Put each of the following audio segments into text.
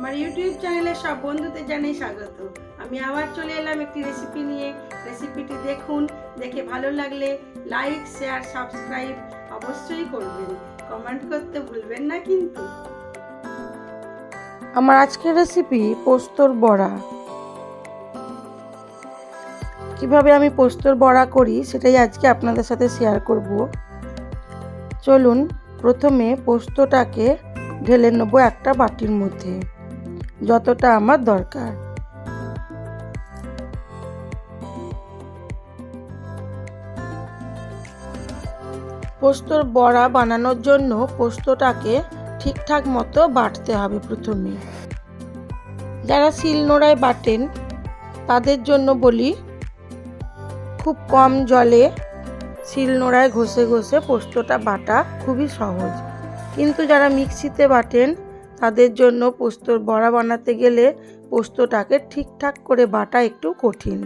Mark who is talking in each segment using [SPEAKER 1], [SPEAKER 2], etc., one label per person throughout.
[SPEAKER 1] আমার ইউটিউব চ্যানেলে সব বন্ধুদের জানাই স্বাগত। আমি আবার চলে এলাম একটি রেসিপি নিয়ে। রেসিপিটি দেখুন, দেখে ভালো লাগলে লাইক শেয়ার সাবস্ক্রাইব অবশ্যই করবেন। কমেন্ট করতে ভুলবেন না কিন্তু।
[SPEAKER 2] আমার আজকের রেসিপি পোস্তর বড়া। কীভাবে আমি পোস্তর বড়া করি সেটাই আজকে আপনাদের সাথে শেয়ার করব। চলুন, প্রথমে পোস্তটাকে ঢেলে নেব একটা বাটির মধ্যে। যতটা আমার দরকার। পোস্তর বড়া বানানোর জন্য পোস্তটাকে ঠিকঠাক মতো বাটতে হবে প্রথমে। যারা শিলনোড়ায় বাটেন, তাদের জন্য বলি, খুব কম জলে শিলনোড়ায় ঘষে ঘষে পোস্তটা বাটা খুবই সহজ। কিন্তু যারা মিক্সিতে বাটেন তাদের জন্য পোস্তর বড়া বানাতে গেলে পোস্তটাকে ঠিকঠাক করে বাটা একটু কঠিন।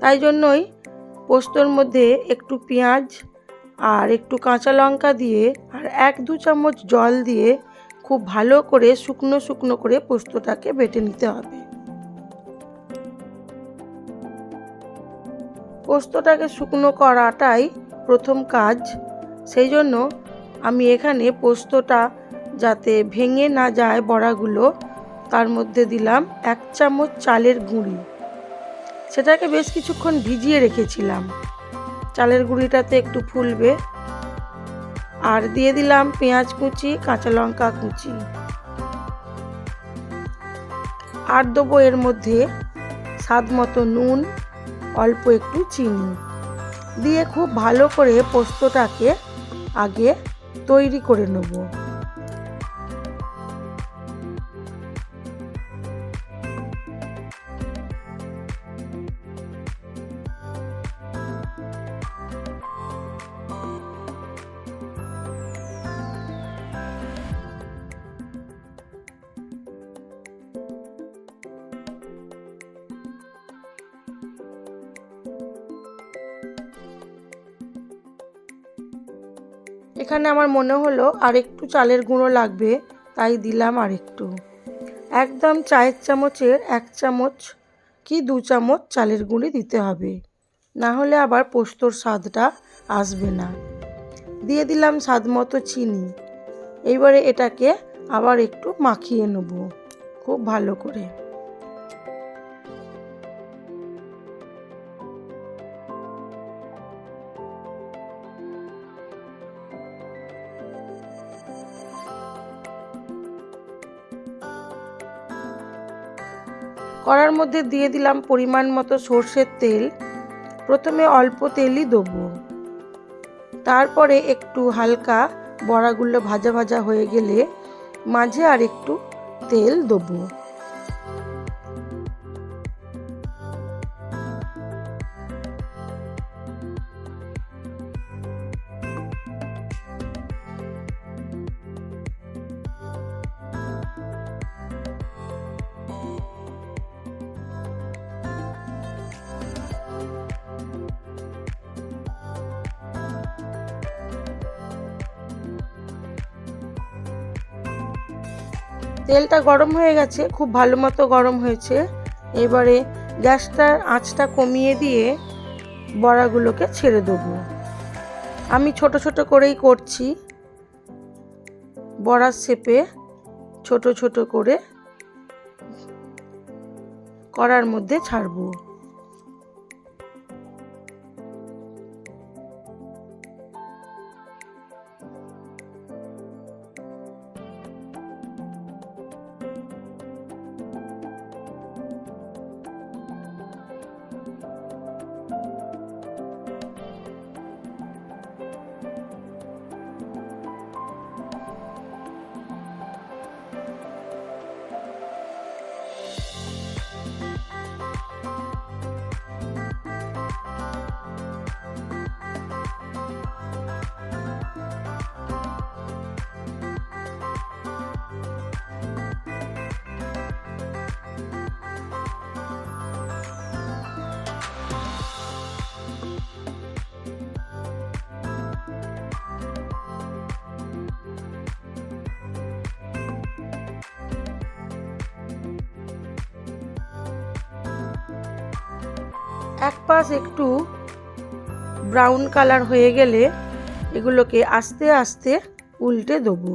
[SPEAKER 2] তাই জন্যই পোস্তর মধ্যে একটু পেঁয়াজ আর একটু কাঁচা লঙ্কা দিয়ে আর এক দু চামচ জল দিয়ে খুব ভালো করে শুকনো শুকনো করে পোস্তটাকে বেটে নিতে হবে। পোস্তটাকে শুকনো করাটাই প্রথম কাজ। সেই জন্য আমি এখানে পোস্তটা যাতে ভেঙে না যায় বড়াগুলো, তার মধ্যে দিলাম এক চামচ চালের গুঁড়ি। সেটাকে বেশ কিছুক্ষণ ভিজিয়ে রেখেছিলাম। চালের গুঁড়িটাতে একটু ফুলবে। আর দিয়ে দিলাম পেঁয়াজ কুচি, কাঁচা লঙ্কা কুচি। আর দেবো এর মধ্যে স্বাদ মতো নুন, অল্প একটু চিনি। দিয়ে খুব ভালো করে পোস্তটাকে আগে তৈরি করে নেব। এখানে আমার মনে হলো আর একটু চালের গুঁড়ো লাগবে, তাই দিলাম আর একটু একদম চায়ের চামচের এক চামচ কি দু চামচ চালের গুঁড়ি দিতে হবে, না হলে আবার পোস্তর স্বাদটা আসবে না। দিয়ে দিলাম স্বাদ মতো চিনি, এইবারে এটাকে আবার একটু মাখিয়ে নেব, খুব ভালো করে। কড়ার মধ্যে দিয়ে দিলাম পরিমাণ মতো সর্ষের তেল। প্রথমে অল্প তেলই দেবো। তারপরে একটু হালকা বড়াগুলো ভাজা ভাজা হয়ে গেলে মাঝে আর একটু তেল দেবো। তেলটা গরম হয়ে গেছে, খুব ভালো মতো গরম হয়েছে। এবারে গ্যাসটার আঁচটা কমিয়ে দিয়ে বড়াগুলোকে ছেড়ে দেবো। আমি ছোট ছোট করেই করছি। বড়ার শেপে ছোট ছোট করে করার মধ্যে ছাড়বো। এক পাশ একটু ব্রাউন কালার হয়ে গেলে এগুলোকে আস্তে আস্তে উল্টে দেবো।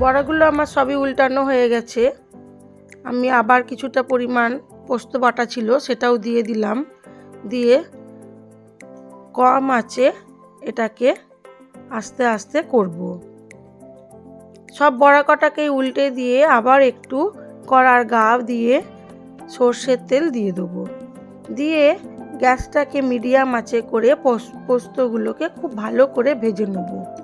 [SPEAKER 2] বড়াগুলো আমার সবই উল্টানো হয়ে গেছে। আমি আবার কিছুটা পরিমাণ পোস্ত বাটা ছিল, সেটাও দিয়ে দিলাম। দিয়ে কম আছে, এটাকে আস্তে আস্তে করব। সব বড়া কটাকেই উল্টে দিয়ে আবার একটু কড়ার গা দিয়ে সর্ষের তেল দিয়ে দেবো। দিয়ে গ্যাসটাকে মিডিয়াম আঁচে করে পোস- পোস্তগুলোকে খুব ভালো করে ভেজে নেব।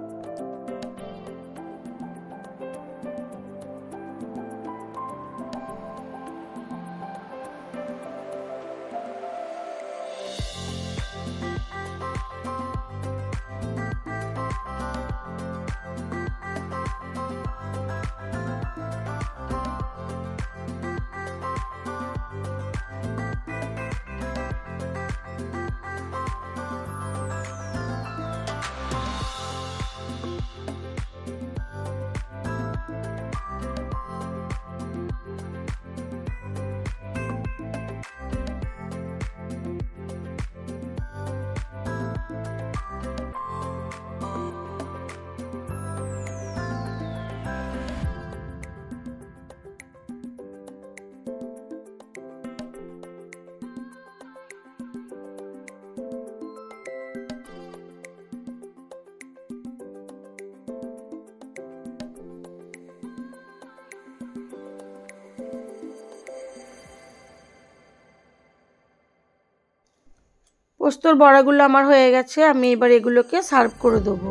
[SPEAKER 2] পোস্তর বড়াগুলো আমার হয়ে গেছে, আমি এবার এগুলোকে সার্ভ করে দেবো।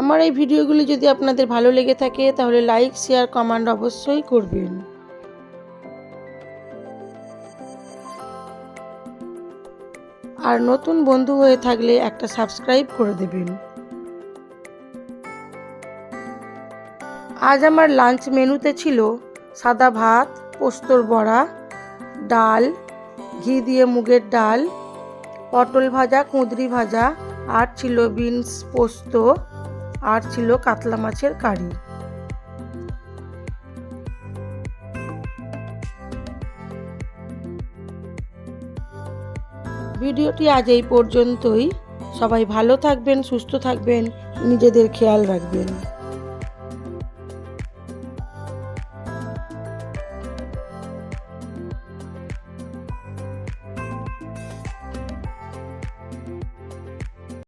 [SPEAKER 2] আমার এই ভিডিওগুলি যদি আপনাদের ভালো লেগে থাকে, তাহলে লাইক শেয়ার কমেন্ট অবশ্যই করবেন। আর নতুন বন্ধু হয়ে থাকলে একটা সাবস্ক্রাইব করে দেবেন। আজ আমার লাঞ্চ মেনুতে ছিল সাদা ভাত, পোস্তর বড়া, ডাল, ঘি দিয়ে মুগের ডাল, পটল ভাজা, কুঁদরি ভাজা, আর ছিল বিনস পোস্ত, আর ছিল কাতলা মাছের কারি। ভিডিওটি আজ এই পর্যন্তই। সবাই ভালো থাকবেন, সুস্থ থাকবেন, নিজেদের খেয়াল রাখবেন।